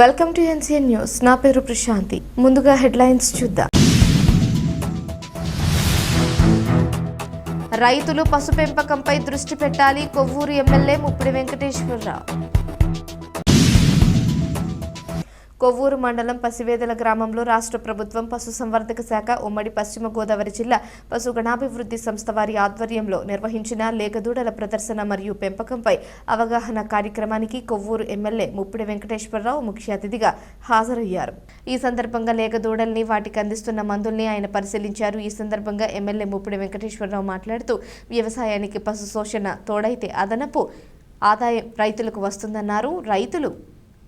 Welcome to NCN news. నా పేరు ప్రశాంతి. ముందుగా హెడ్లైన్స్ చూద్దాం. రైతులు పశు పెంపకంపై దృష్టి పెట్టాలి. కొవ్వూరు ఎమ్మెల్యే ముప్పిడి వెంకటేశ్వరరావు. కొవ్వూరు మండలం పసివేదల గ్రామంలో రాష్ట్ర ప్రభుత్వం పశుసంవర్ధక శాఖ ఉమ్మడి పశ్చిమ గోదావరి జిల్లా పశు గణాభివృద్ధి సంస్థ వారి ఆధ్వర్యంలో నిర్వహించిన లేగదూడల ప్రదర్శన మరియు పెంపకంపై అవగాహన కార్యక్రమానికి కొవ్వూరు ఎమ్మెల్యే ముప్పిడి వెంకటేశ్వరరావు ముఖ్య అతిథిగా హాజరయ్యారు. ఈ సందర్భంగా లేగదూడల్ని వాటికి అందిస్తున్న మందుల్ని ఆయన పరిశీలించారు. ఈ సందర్భంగా ఎమ్మెల్యే ముప్పిడి వెంకటేశ్వరరావు మాట్లాడుతూ వ్యవసాయానికి పశు శోషణ తోడైతే అదనపు ఆదాయం రైతులకు వస్తుందన్నారు. రైతులు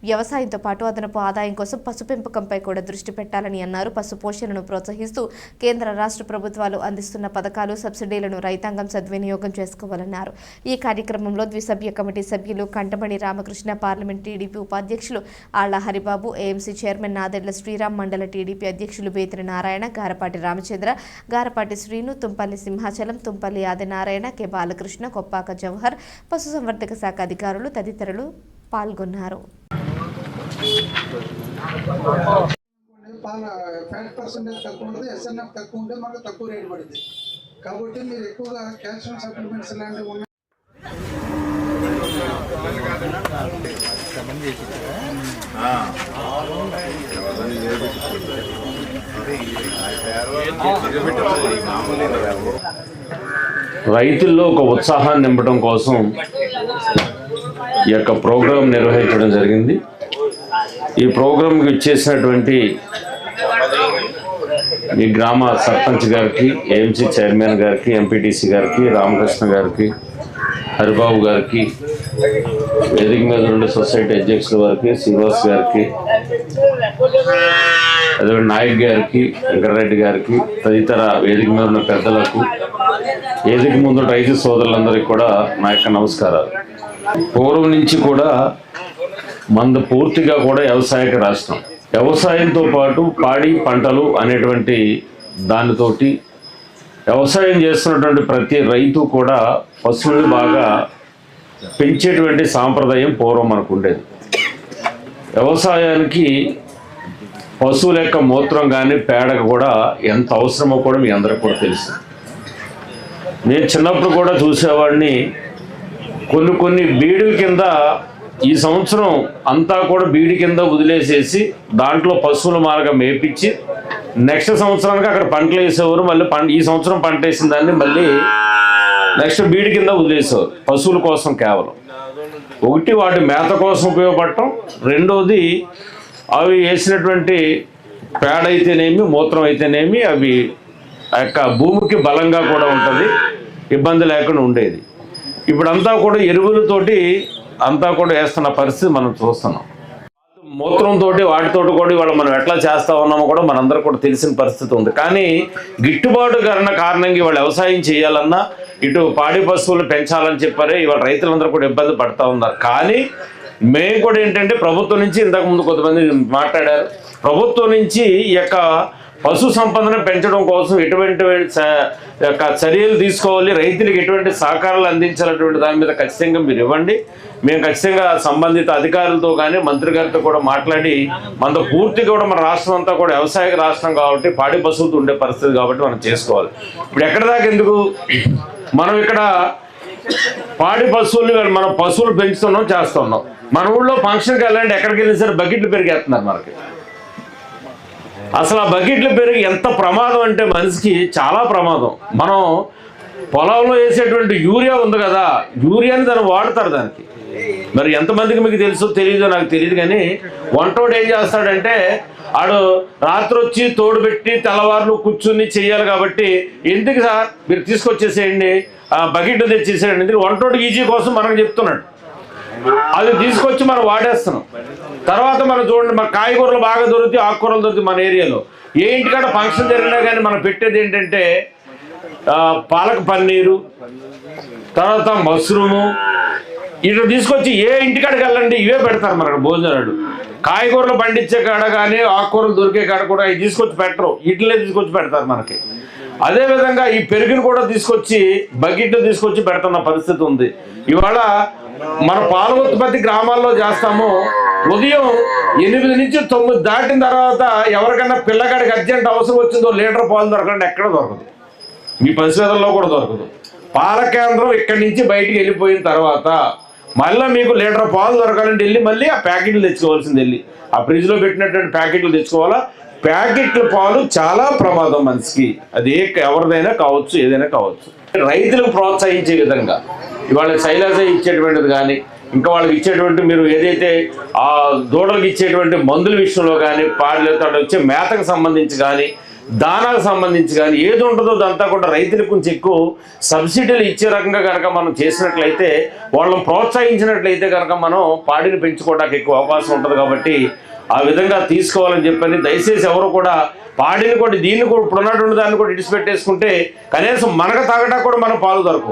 వ్యవసాయంతో పాటు అదనపు ఆదాయం కోసం పశు పెంపకంపై కూడా దృష్టి పెట్టాలని అన్నారు. పశు పోషణను ప్రోత్సహిస్తూ కేంద్ర రాష్ట్ర ప్రభుత్వాలు అందిస్తున్న పథకాలు సబ్సిడీలను రైతాంగం సద్వినియోగం చేసుకోవాలన్నారు. ఈ కార్యక్రమంలో ద్విసభ్య కమిటీ సభ్యులు కంటమణి రామకృష్ణ పార్లమెంట్ టీడీపీ ఉపాధ్యక్షులు ఆళ్ళ హరిబాబు ఏఎంసీ చైర్మన్ నాదెళ్ళ శ్రీరామ్ మండల టీడీపీ అధ్యక్షులు బేతిరి నారాయణ గారపాటి రామచంద్ర గారపాటి శ్రీను తుంపల్లి సింహాచలం తుంపల్లి ఆదినారాయణ కె బాలకృష్ణ కొప్పాక జవహర్ పశుసంవర్ధక శాఖ అధికారులు తదితరులు పాల్గొన్నారు. ఫ్యాట్ పర్సెంటేజ్ తక్కువ ఉంటుంది ఎస్ఎన్ఎఫ్ తక్కువ ఉంటే మనకు తక్కువ రేటు పడుతుంది కాబట్టి మీరు ఎక్కువగా క్యాల్షియం సప్లిమెంట్స్ లాంటివి ఉన్నాయి రైతుల్లో ఒక ఉత్సాహాన్ని నింపడం కోసం ఈ యొక్క ప్రోగ్రాం నిర్వహించడం జరిగింది. ఈ ప్రోగ్రాంకి ఇచ్చేసినటువంటి ఈ గ్రామ సర్పంచ్ గారికి ఏఎంసీ చైర్మన్ గారికి ఎంపీటీసీ గారికి రామకృష్ణ గారికి హరిబాబు గారికి వేదిక మీద ఉండే సొసైటీ అధ్యక్షుల వారికి శ్రీనివాస్ గారికి అదే నాయక్ గారికి వెంకటరెడ్డి గారికి తదితర వేదిక మీద ఉన్న పెద్దలకు వేదిక ముందు రైతు సోదరులందరికీ కూడా నా యొక్క నమస్కారాలు. పూర్వం నుంచి కూడా మంద పూర్తిగా కూడా వ్యవసాయక రాష్ట్రం వ్యవసాయంతో పాటు పాడి పంటలు అనేటువంటి దానితోటి వ్యవసాయం చేస్తున్నటువంటి ప్రతి రైతు కూడా పశువుల్ని బాగా పెంచేటువంటి సాంప్రదాయం పూర్వం మనకు ఉండేది. వ్యవసాయానికి పశువుల యొక్క మూత్రం కానీ పేడ కూడా ఎంత అవసరమో కూడా మీ అందరికి కూడా తెలుసు. నేను చిన్నప్పుడు కూడా చూసేవాడిని కొన్ని కొన్ని బీడుల కింద ఈ సంవత్సరం అంతా కూడా బీడి కింద వదిలేసేసి దాంట్లో పశువుల మార్గం వేపించి నెక్స్ట్ సంవత్సరానికి అక్కడ పంటలు వేసేవారు మళ్ళీ పంట ఈ సంవత్సరం పంట వేసిన దాన్ని మళ్ళీ నెక్స్ట్ బీడి కింద వదిలేసేవారు పశువుల కోసం కేవలం. ఒకటి వాటి మేత కోసం ఉపయోగపడటం రెండోది అవి వేసినటువంటి పేడ అయితేనేమి మూత్రం అయితేనేమి అవి ఆ యొక్క భూమికి బలంగా కూడా ఉంటుంది ఇబ్బంది లేకుండా ఉండేది. ఇప్పుడంతా కూడా ఎరువులతోటి అంతా కూడా వేస్తున్న పరిస్థితి మనం చూస్తున్నాం. మూత్రంతో వాటితోటి కూడా ఇవాళ మనం ఎట్లా చేస్తా ఉన్నామో కూడా మనందరూ కూడా తెలిసిన పరిస్థితి ఉంది. కానీ గిట్టుబాటు కరణ కారణంగా ఇవాళ వ్యవసాయం చేయాలన్నా ఇటు పాడి పశువులు పెంచాలని చెప్పారే ఇవాళ రైతులందరూ కూడా ఇబ్బంది పడతా ఉన్నారు. కానీ మేము కూడా ఏంటంటే ప్రభుత్వం నుంచి ఇంతకు ముందు కొంతమంది మాట్లాడారు. ప్రభుత్వం నుంచి ఈ యొక్క పశు సంపదను పెంచడం కోసం ఎటువంటి యొక్క చర్యలు తీసుకోవాలి రైతులకు ఎటువంటి సహకారాలు అందించాలటువంటి దాని మీద ఖచ్చితంగా మీరు ఇవ్వండి. మేము ఖచ్చితంగా సంబంధిత అధికారులతో కానీ మంత్రి గారితో కూడా మాట్లాడి మనతో పూర్తిగా కూడా మన రాష్ట్రం అంతా కూడా వ్యవసాయ రాష్ట్రం కాబట్టి పాడి పశువులతో ఉండే పరిస్థితి కాబట్టి మనం చేసుకోవాలి. ఇప్పుడు ఎక్కడ దాకా ఎందుకు? మనం ఇక్కడ పాడి పశువులు మనం పశువులు పెంచుతున్నాం చేస్తున్నాం. మన ఊళ్ళో ఫంక్షన్కి వెళ్ళండి ఎక్కడికి వెళ్ళిన సరే బకెట్లు పెరిగేస్తున్నారు మనకి. అసలు ఆ బకెట్లు పెరిగి ఎంత ప్రమాదం అంటే మనిషికి చాలా ప్రమాదం. మనం పొలంలో వేసేటువంటి యూరియా ఉంది కదా యూరియాని దాన్ని వాడతారు దానికి. మరి ఎంతమందికి మీకు తెలుసో తెలియదో నాకు తెలియదు కానీ వంటోడు ఏం చేస్తాడంటే ఆడు రాత్రి వచ్చి తోడు పెట్టి తెల్లవారులు కూర్చుని చెయ్యాలి కాబట్టి ఎందుకు సార్ మీరు తీసుకొచ్చేసేయండి ఆ బకెట్ తెచ్చేసేయండి ఎందుకు వంటోడు ఈజీ కోసం మనకు చెప్తున్నాడు. అది తీసుకొచ్చి మనం వాడేస్తున్నాం. తర్వాత మనం చూడండి మన కాయగూరలు బాగా దొరుకుతాయి ఆకుకూరలు దొరుకుతాయి మన ఏరియాలో. ఏ ఇంటికాడ ఫంక్షన్ జరిగినా కానీ మనం పెట్టేది ఏంటంటే పాలక పన్నీరు తర్వాత మష్రూము. ఇట్లా తీసుకొచ్చి ఏ ఇంటికాడికి వెళ్ళండి ఇవే పెడతారు మన భోజనాలు. కాయగూరలు పండించే కాడ కానీ ఆకుకూరలు దొరికే కాడ కూడా ఇవి తీసుకొచ్చి పెట్టరు. ఇట్లనే తీసుకొచ్చి పెడతారు మనకి. అదే విధంగా ఈ పెరుగుని కూడా తీసుకొచ్చి బకెట్ తీసుకొచ్చి పెడుతున్న పరిస్థితి ఉంది. ఇవాళ మన పాల ఉత్పత్తి గ్రామాల్లో చేస్తాము. ఉదయం ఎనిమిది నుంచి తొమ్మిది దాటిన తర్వాత ఎవరికైనా పిల్లగాడికి అర్జెంట్ అవసరం వచ్చిందో లీటర్ పాలు దొరకండి ఎక్కడ దొరకదు. మీ పరిశోధనలో కూడా దొరకదు. పాల కేంద్రం ఇక్కడి నుంచి బయటికి వెళ్ళిపోయిన తర్వాత మళ్ళీ మీకు లీటర్ పాలు దొరకాలంటే వెళ్ళి మళ్ళీ ఆ ప్యాకెట్లు తెచ్చుకోవాల్సింది వెళ్ళి ఆ ఫ్రిడ్జ్లో పెట్టినటువంటి ప్యాకెట్లు తెచ్చుకోవాలా? ప్యాకెట్ల పాలు చాలా ప్రమాదం మనిషికి. అది ఏ ఎవరిదైనా కావచ్చు ఏదైనా కావచ్చు. రైతులకు ప్రోత్సహించే విధంగా. ఇవాళ శైలాస ఇచ్చేటువంటిది కానీ ఇంకా వాళ్ళకి ఇచ్చేటువంటి మీరు ఏదైతే ఆ దూడలకు ఇచ్చేటువంటి మందుల విషయంలో కానీ పాడలేతో వచ్చే మేతకు సంబంధించి కానీ దానాలకు సంబంధించి కానీ ఏది ఉంటుందో అదంతా కూడా రైతులకు కొంచెం ఎక్కువ సబ్సిడీలు ఇచ్చే రకంగా కనుక మనం చేసినట్లయితే వాళ్ళని ప్రోత్సహించినట్లయితే కనుక మనం పాడిని పెంచుకోవడానికి ఎక్కువ అవకాశం ఉంటుంది కాబట్టి ఆ విధంగా తీసుకోవాలని చెప్పని దయచేసి ఎవరు కూడా పాడిని కూడా దీన్ని కూడా ఇప్పుడు ఉన్నటువంటి దాన్ని కూడా ఇడిచిపెట్టేసుకుంటే కనీసం మనకు తాగటా కూడా మనం పాలు దొరకవు.